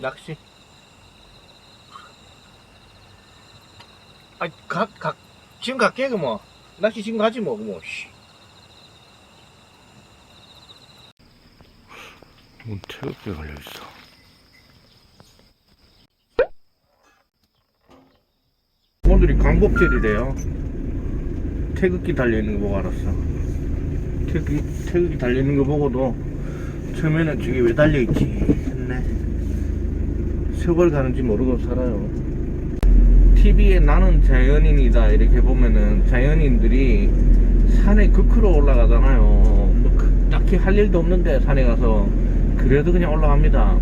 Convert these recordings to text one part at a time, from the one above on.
낚시. 아, 가, 가, 지금 갈게, 그 뭐. 낚시 지금 가지 뭐, 그 뭐, 씨. 문 태극기 걸려있어. 오늘이 광복절이래요. 태극기 달려있는 거 보고 알았어. 태극기, 태극기 달려있는 거 보고도 처음에는 저게 왜 달려있지 했네. 세월 가는지 모르고 살아요. TV에 나는 자연인이다 이렇게 보면은 자연인들이 산에 극으로 올라가잖아요. 뭐 그- 딱히 할 일도 없는데 산에 가서 그래도 그냥 올라갑니다.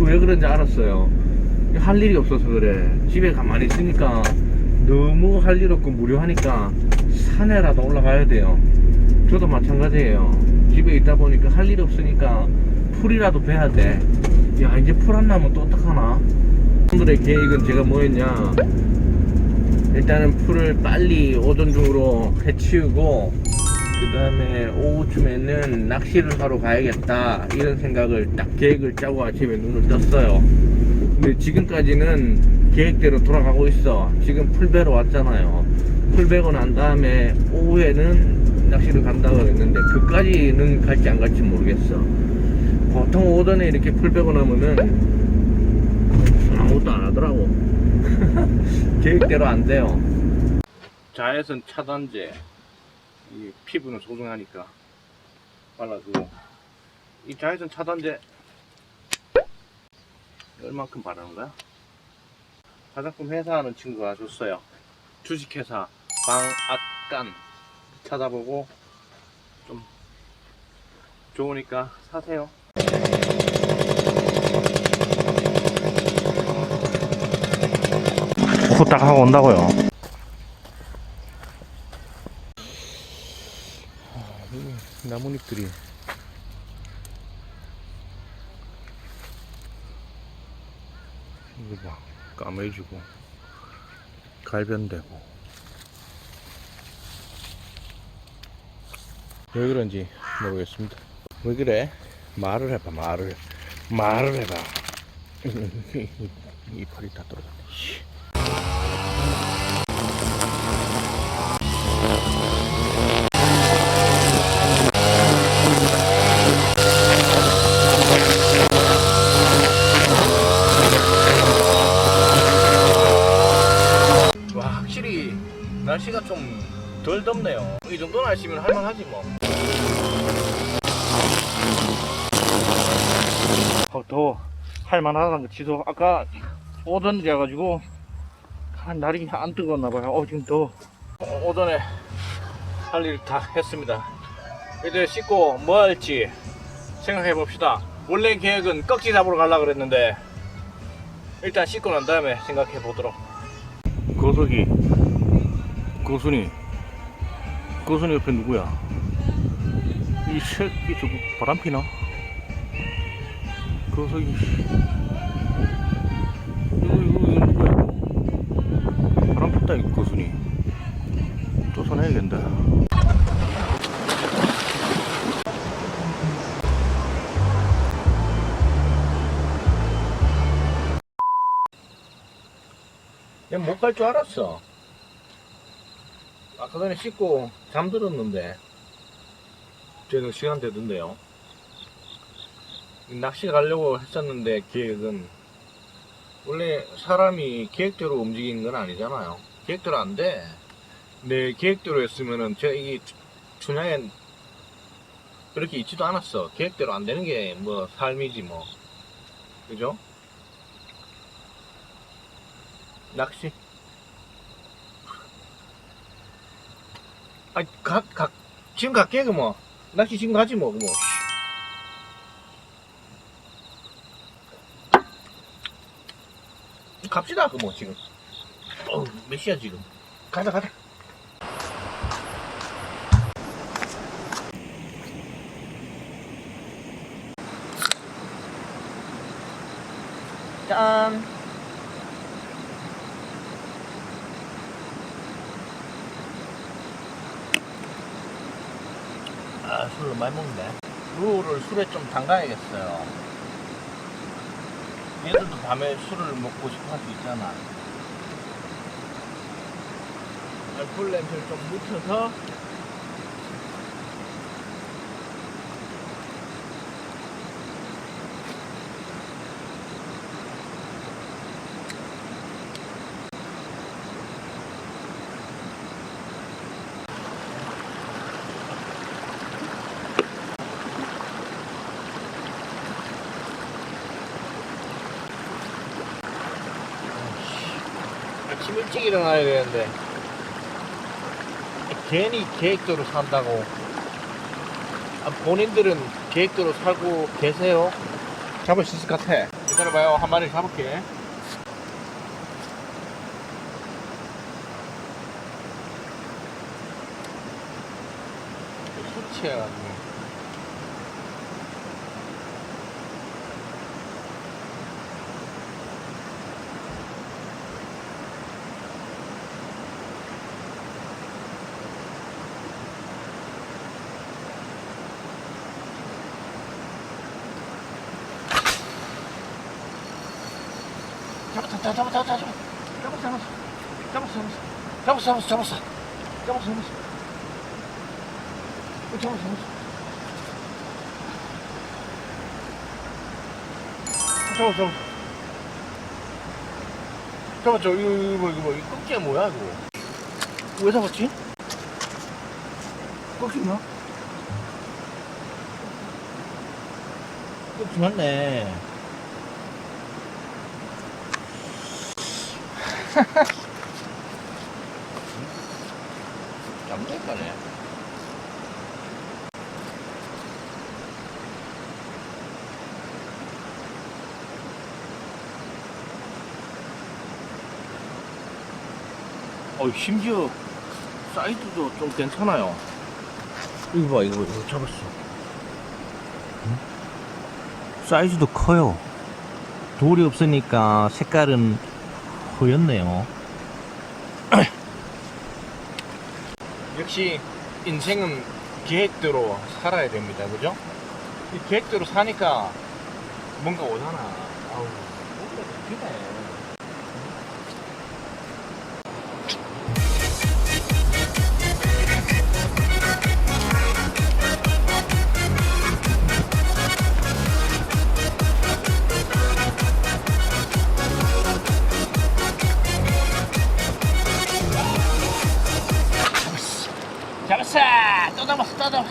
왜 그런지 알았어요. 할 일이 없어서 그래. 집에 가만히 있으니까 너무 할 일 없고 무료하니까 산에라도 올라가야 돼요. 저도 마찬가지예요. 집에 있다 보니까 할 일이 없으니까 풀이라도 베야 돼. 야, 이제 풀안 나면 또 어떡하나? 오늘의 계획은 제가 뭐였냐. 일단은 풀을 빨리 오전 중으로 해치우고, 그 다음에 오후쯤에는 낚시를 하러 가야겠다. 이런 생각을 딱 계획을 짜고 아침에 눈을 떴어요. 근데 지금까지는 계획대로 돌아가고 있어. 지금 풀배로 왔잖아요. 풀 배고 난 다음에 오후에는 낚시를 간다고 그랬는데 그까지는 갈지 안 갈지 모르겠어. 보통 오전에 이렇게 풀 배고 나면은 아무것도 안 하더라고. 계획대로 안 돼요. 자외선 차단제. 이 피부는 소중하니까 발라주고. 이 자외선 차단제 얼만큼 바르는 거야? 화장품 회사 하는 친구가 줬어요. 주식회사 방앗간 찾아보고 좀 좋으니까 사세요. 후딱 하고 온다고요. 나뭇잎들이. 이거 봐. 까매지고 갈변되고. 왜 그런지 모르겠습니다. 왜 그래? 말을 해봐 말을. 말을 해봐. 이빨이 다 떨어졌네 날씨가 좀 덜 덥네요. 이 정도 날씨면 할만하지 뭐. 어, 더워 할만하다는 거 취소 아까 오전 돼가지고 한 날이 안 뜨거웠나 봐요. 어 지금 더워 어, 오전에 할 일 다 했습니다. 이제 씻고 뭐 할지 생각해 봅시다. 원래 계획은 꺽지 잡으러 가려고 그랬는데 일단 씻고 난 다음에 생각해 보도록. 고석이 고순이 고순이 옆에 누구야? 이 새끼 저거 바람 피나? 고석이 이거 이거 이거 누구야? 이거 바람 폈다 이거 고순이. 쫓아내야겠다 못 갈 줄 알았어. 아까 전에 씻고 잠들었는데, 저는 시간 되던데요. 낚시 가려고 했었는데, 계획은, 원래 사람이 계획대로 움직이는 건 아니잖아요. 계획대로 안 돼. 내 계획대로 했으면은, 제가 이게 춘향에 그렇게 있지도 않았어. 계획대로 안 되는 게 뭐 삶이지 뭐. 그죠? 낚시. 아, 가, 가, 지금 갈게, 그 뭐. 낚시 지금 가지 뭐, 그 뭐. 씨. 갑시다, 그 뭐, 지금. 어우, 몇 시야, 지금. 가자, 가자. 아, 술을 많이 먹네. 루를 술에 좀 담가야겠어요. 얘들도 밤에 술을 먹고 싶어 할 수 있잖아. 알코올 냄새를 좀 묻혀서 아침 일찍 일어나야 되는데. 괜히 계획대로 산다고. 아, 본인들은 계획대로 살고 계세요? 잡을 수 있을 것 같아. 기다려봐요. 한 마리 잡을게. 술 취해가지고 잡았다 잡았다 잡았다 잡았어 잡았어 잡았어 잡았어 잡았어 잡았어 잡았어 잡았어 잡았어 잡았어 잡았어 잡았어 잡았죠 이거 이거 이거 이거 껍질 뭐야 이거 왜 잡았지? 껍질이야? 껍질 맞네 잡는 거네. 어, 심지어 사이즈도 좀 괜찮아요. 이거 봐, 이거, 이거 잡았어. 응? 사이즈도 커요. 돌이 없으니까 색깔은 허였네요. 역시 인생은 계획대로 살아야 됩니다. 그죠? 이 계획대로 사니까 뭔가 오잖아. 아우, 뭔가 웃기 頭、蓋だ。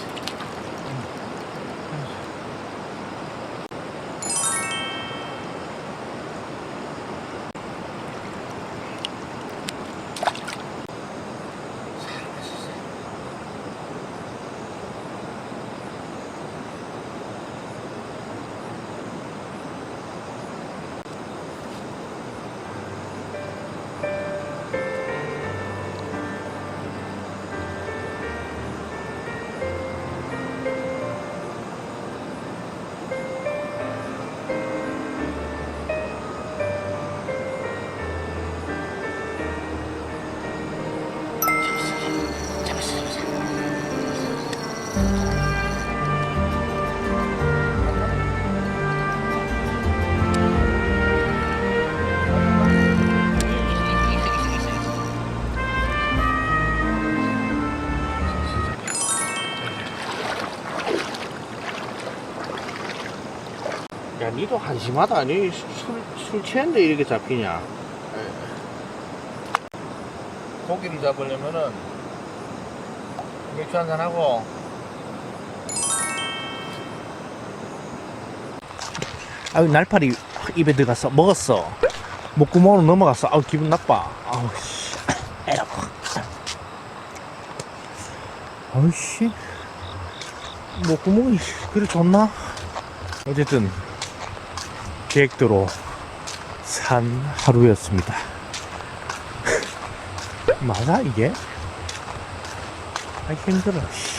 니도 한심하다. 니 술, 술 취했는데 이렇게 잡히냐? 고기를 잡으려면은 맥주 한잔 하고. 아유 날파리 입에 들어갔어 먹었어. 목구멍으로 넘어갔어 아우 기분 나빠. 아우 씨. 에라고 아우 씨. 목구멍이 그래 좋나? 어쨌든 계획대로 산 하루였습니다. 맞아 이게? 아 힘들어. 씨.